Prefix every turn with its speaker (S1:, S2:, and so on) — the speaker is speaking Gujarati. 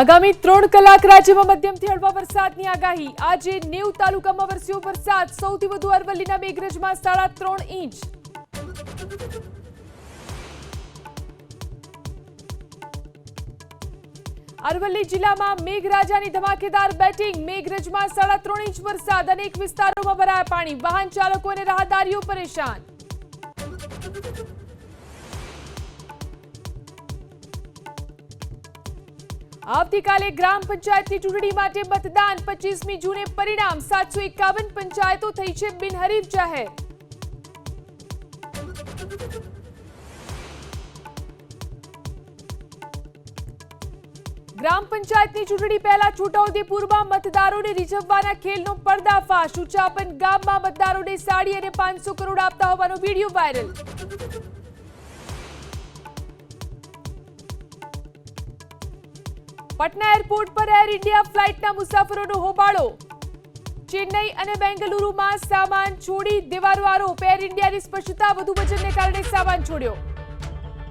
S1: આગામી ત્રણ કલાક રાજ્યમાં મધ્યમથી હળવા વરસાદની આગાહી. આજે નેવ તાલુકામાં વરસ્યો વરસાદ. સૌથી વધુ અરવલ્લીના મેઘરજમાં સાડા ત્રણ ઇંચ. અરવલ્લી જિલ્લામાં મેઘરાજાની ધમાકેદાર બેટિંગ. મેઘરજમાં સાડા ત્રણ ઇંચ વરસાદ. અનેક વિસ્તારોમાં ભરાયા પાણી. વાહન ચાલકો અને રાહદારીઓ પરેશાન. આવતીકાલે ગ્રામ પંચાયતની ચૂંટણી માટે મતદાન પચીસમી જૂને પરિણામ સાતસો એકાવન પંચાયતો થઈ છે બિનહરીફ જાહેર. ગ્રામ પંચાયતની ચૂંટણી પહેલા છોટાઉદેપુરમાં મતદારોને રીઝવવાના ખેલનો પર્દાફાશ. ઉચાપન ગામમાં મતદારોને સાડી અને પાંચસો કરોડ આપતા હોવાનો વીડિયો વાયરલ. પટના એરપોર્ટ પર એર ઇન્ડિયા ફ્લાઇટના મુસાફરોનો હોબાળો. ચેન્નઈ અને બેંગલુરુમાં સામાન છોડી દેવાનો આરોપ. એર ઇન્ડિયાની સ્પષ્ટતા વધુ વજનને કારણે સામાન છોડ્યો.